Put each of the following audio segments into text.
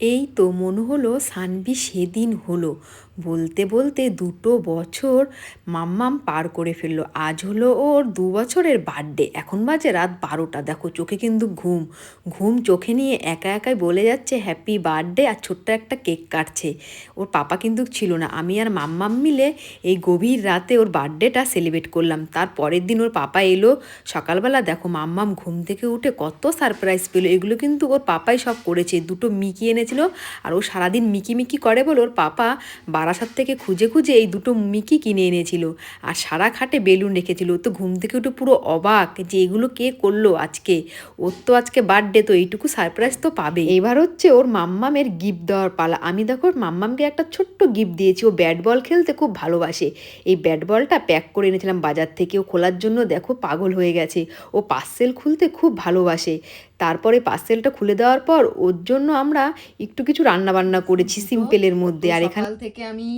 এই তো মনে হলো সানবি সেদিন হলো। বলতে বলতে দুটো বছর মাম্মাম পার করে ফেলল। আজ হলো ওর দু বছরের বার্থডে। এখন বাজে রাত বারোটা। দেখো, চোখে কিন্তু ঘুম। ঘুম চোখে নিয়ে একা একাই বলে যাচ্ছে হ্যাপি বার্থডে আর ছোট্ট একটা কেক কাটছে। ওর পাপা কিন্তু ছিল না। আমি আর মাম্মাম মিলে এই গভীর রাতে ওর বার্থডেটা সেলিব্রেট করলাম। তার পরের দিন ওর পাপা এলো। সকালবেলা দেখো, মাম্মাম ঘুম থেকে উঠে কত সারপ্রাইজ পেল। এগুলো কিন্তু ওর পাপাই সব করেছে। দুটো মিকি এনেছিল আর ও সারাদিন মিকি মিকি করে বলে ওর পাপা বারাসাত থেকে খুঁজে খুঁজে এই দুটো মিকি কিনে এনেছিল। আর সারা খাটে বেলুন রেখেছিল। তো ঘুম থেকে উঠে পুরো অবাক যে এগুলো কে করল আজকে। ওর তো আজকে বার্থডে তো এইটুকু সারপ্রাইজ তো পাবে এবার হচ্ছে ওর মাম্মামের গিফট দেওয়ার পালা। আমি দেখো ওর মাম্মামকে একটা ছোট্ট গিফট দিয়েছি। ও ব্যাট বল খেলতে খুব ভালোবাসে। এই ব্যাট বলটা প্যাক করে এনেছিলাম বাজার থেকে। ও খোলার জন্য দেখো পাগল হয়ে গেছে। ও পার্সেল খুলতে খুব ভালোবাসে। তারপরে পার্সেলটা খুলে দেওয়ার পর ওর জন্য আমরা একটু কিছু রান্না বান্না করেছি সিম্পলের মধ্যে। আর এখান থেকে আমি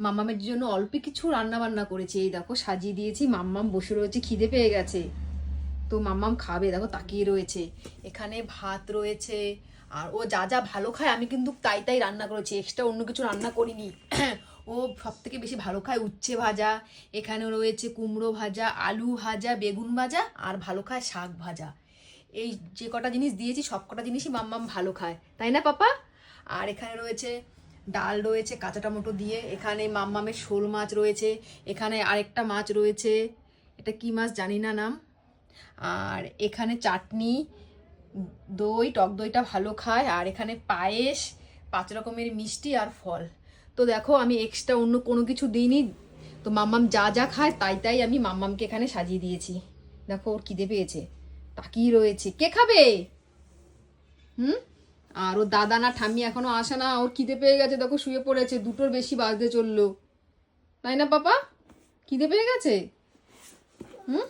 মাম্মামের জন্য অল্প কিছু রান্না বান্না করেছি। এই দেখো সাজিয়ে দিয়েছি মাম্মাম বসে রয়েছে খিদে পেয়ে গেছে। তো মাম্মাম খাবে দেখো তাকিয়ে রয়েছে। এখানে ভাত রয়েছে আর ও যা যা ভালো খায় আমি কিন্তু তাই তাই রান্না করেছি। এক্সট্রা অন্য কিছু রান্না করিনি। ও সব থেকে বেশি ভালো খায় উচ্ছে ভাজা। এখানে রয়েছে কুমড়ো ভাজা আলু ভাজা বেগুন ভাজা আর ভালো খায় শাক ভাজা। এই যে কটা জিনিস দিয়েছি, সব কটা জিনিসই মাম্মাম ভালো খায়। তাই না, পাপা? আর এখানে রয়েছে ডাল রয়েছে, কাঁচা টমেটো দিয়ে। এখানে মাম্মামের শোল মাছ রয়েছে। এখানে আরেকটা মাছ রয়েছে। এটা কি মাছ জানি না নাম। আর এখানে চাটনি, দই, টক দইটা ভালো খায়। আর এখানে পায়েস, পাঁচ রকমের মিষ্টি আর ফল। তো দেখো, আমি এক্সট্রা অন্য কোনো কিছু দিইনি। তো মাম্মাম যা যা খায়, তাই তাই আমি মাম্মামকে এখানে সাজিয়ে দিয়েছি। দেখো, ওর খিদে পেয়েছে। তাকিয়ে রয়েছে। কে খাবে? হুম? আর ও দাদা না ঠাম্মি এখনও আসে না। ওর খিদে পেয়ে গেছে। দেখো, শুয়ে পড়েছে। দুটোর বেশি বাজতে চলল। তাই না, পাপা? খিদে পেয়ে গেছে? হুম?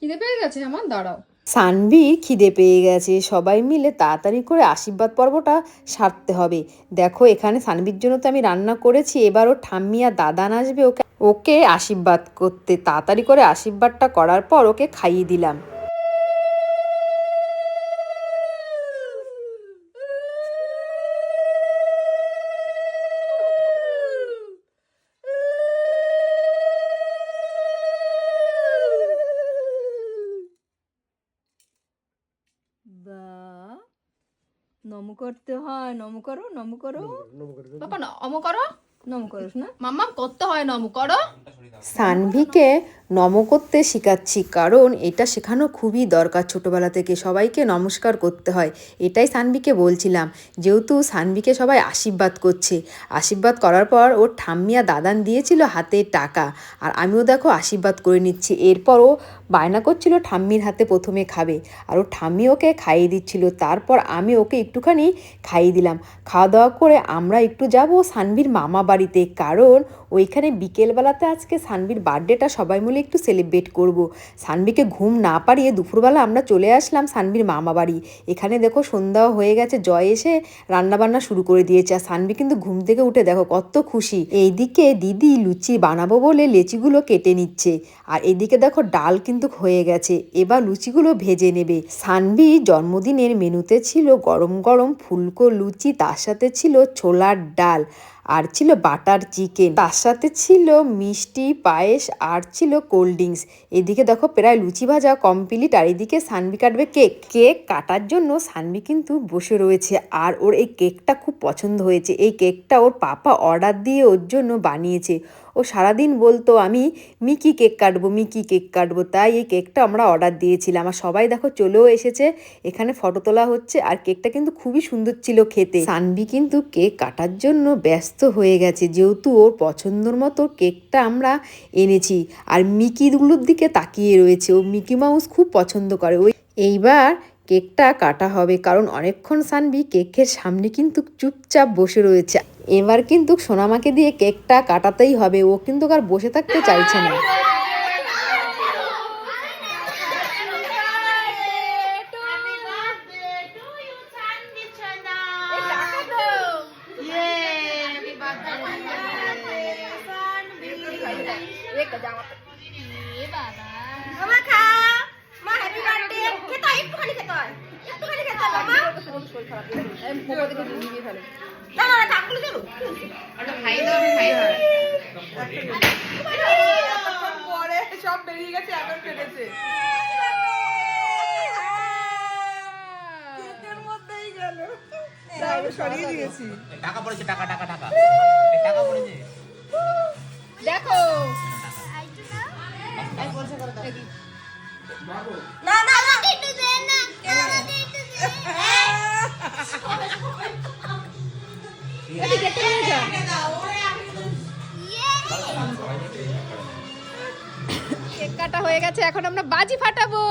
খিদে পেয়ে গেছে আমার? দাঁড়াও। সানবির খিদে পেয়ে গেছে। সবাই মিলে তাড়াতাড়ি করে আশীর্বাদ পর্বটা সারতে হবে। দেখো, এখানে সানভির জন্য তো আমি রান্না করেছি। এবার ও ঠাম্মি আর দাদান আসবে ওকে ওকে আশীর্বাদ করতে। তাড়াতাড়ি করে আশীর্বাদটা করার পর ওকে খাইয়ে দিলাম। নম করতে হয় নম করো নম করো। বাবা নম করো। নম না করতে হয় নম করো। সানভিকে নম করতে শেখাচ্ছি কারণ এটা শেখানো খুবই দরকার ছোটোবেলা থেকে সবাইকে নমস্কার করতে হয়। এটাই সানভিকে বলছিলাম। যেহেতু সানভিকে সবাই আশীর্বাদ করছে। আশীর্বাদ করার পর ওর ঠাম্মিয়া দাদান দিয়েছিল হাতে টাকা। আর আমিও দেখো আশীর্বাদ করে নিচ্ছি। এরপর ও বায়না করছিল ঠাম্মির হাতে প্রথমে খাবে। আর ও ঠাম্মি ওকে খাইয়ে দিচ্ছিল। তারপর আমি ওকে একটুখানি খাইয়ে দিলাম। খাওয়া দাওয়া করে আমরা একটু যাব সানভির মামা বাড়িতে। কারণ ওইখানে বিকেলবেলাতে আজকে সানবির বার্থডেটা সবাই মিলে একটু সেলিব্রেট করব। সানভিকে ঘুম না পারিয়ে দুপুরবেলা আমরা চলে আসলাম সানবির মামা বাড়ি। এখানে দেখো সন্ধ্যাও হয়ে গেছে, জয় এসে রান্নাবান্না শুরু করে দিয়েছে। আর সানভি কিন্তু ঘুম থেকে উঠে দেখো কত খুশি। এইদিকে দিদি লুচি বানাবো বলে লেচিগুলো কেটে নিচ্ছে। আর এদিকে দেখো ডাল কিন্তু হয়ে গেছে, এবার লুচিগুলো ভেজে নেবে। সানভি জন্মদিনের মেনুতে ছিল গরম গরম ফুলকো লুচি, তার সাথে ছিল ছোলার ডাল। আর ছিল বাটার চিকেন। তার সাথে ছিল মিষ্টি, পায়েস আর ছিল কোল্ড ড্রিঙ্কস। এদিকে দেখো প্রায় লুচি ভাজা কমপ্লিট আর এদিকে সানবি কাটবে কেক। কেক কাটার জন্য সানবি কিন্তু বসে রয়েছে আর ওর এই কেকটা খুব পছন্দ হয়েছে। এই কেকটা ওর পাপা অর্ডার দিয়ে ওর জন্য বানিয়েছে। ও সারাদিন বলতো, আমি মিকি কেক কাটবো, মিকি কেক কাটবো। তাই এই কেকটা আমরা অর্ডার দিয়েছিলাম। আর সবাই দেখো চলেও এসেছে, এখানে ফটো তোলা হচ্ছে। আর কেকটা কিন্তু খুবই সুন্দর ছিল খেতে। সানবি কিন্তু কেক কাটার জন্য ব্যস্ত হয়ে গেছে। যেহেতু ওর পছন্দর মতো কেকটা আমরা এনেছি। আর মিকিগুলোর দিকে তাকিয়ে রয়েছে। ও মিকি মাউস খুব পছন্দ করে। ওই এইবার কেকটা কাটা হবে। কারণ অনেকক্ষণ সানবি কেকের সামনে কিন্তু চুপচাপ বসে রয়েছে। এবার কিন্তু সোনামাকে দিয়ে কেকটা কাটাতেই হবে। ও কিন্তু আর বসে থাকতে চাইছে না। খেতে হয়, একটুখানি খেতে মোমো দেখে নিয়ে ফেলে পরে সব বেরিয়ে গেছে এখন আমি সরিয়ে দিয়েছি টাকা পড়েছে টাকা টাকা টাকা। টাকা পড়েছে? দেখো। না না না। কেক কাটা হয়ে গেছে এখন আমরা বাজি ফাটাবো।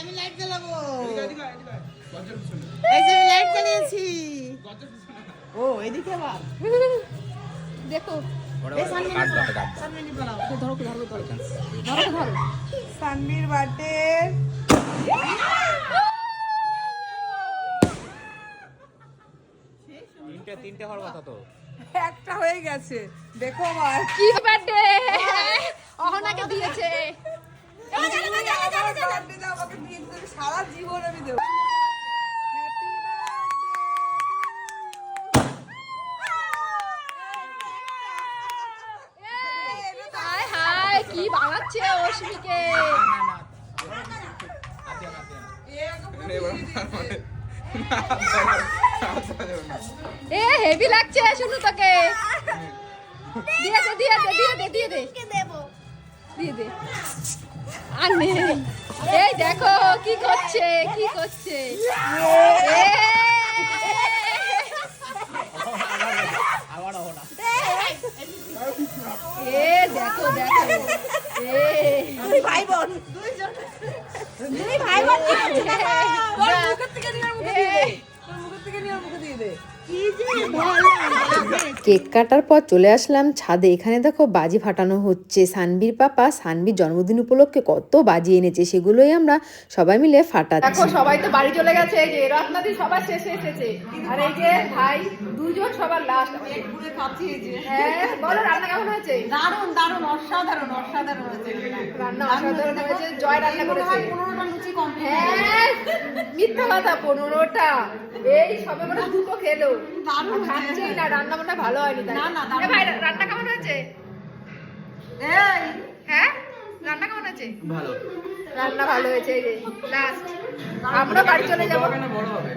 আমি লাইট জ্বালাবো এই যে আমি লাইট জ্বালিয়েছি। ও এদিকে আবার। দেখো। ধরো ধরো ধরো। ধরো ধরো। সানমির বার্থডে তিনটে হওয়ার কথা তো। একটা হয়ে গেছে। দেখো আবার কি বার্থডে অহনাকে দিয়েছে। সারা জীবন আমি দেবো। হ্যাপি হাই হাই কি বানাচ্ছে অশ্মিকে এ হেভি লাগছে, শুনু তোকে। দিয়ে দে দিয়ে দে দিয়ে দে দিয়ে দে। দিয়ে দে। আর এই দেখো, কি করছে কি করছে? কেক কাটার পর চলে আসলাম ছাদে। এখানে দেখো বাজি ফাটানো হচ্ছে। সানবির পাপা সানবির জন্মদিন উপলক্ষে কত বাজি এনেছে সেগুলোই আমরা সবাই মিলে দেখো ফাটাচ্ছি সবাই তো বাড়ি চলে গেছে এই যে রত্নাদি সবার শেষে এসেছে। আর এই যে ভাই দুজন সবার লাস্ট পুরো হ্যাঁ বলো রান্না কেমন হয়েছে? দারুণ দারুণ অসাধারণ অসাধারণ হয়েছে রান্না অসাধারণ হয়েছে জয় রান্না করেছে। লুচি কমপ্লিট। হ্যাঁ মিথ্যা কথা এই সবে মানে দুটো খেলো। দারুণ না রান্না মনে ভালো হয়নি তাই। না, না, ভাই রান্না কেমন হয়েছে? এই। হ্যাঁ? রান্না কেমন আছে ভালো। রান্না ভালো হয়েছে এই যে। লাস্ট আমরা বাড়ি চলে যাব। বড় হবে।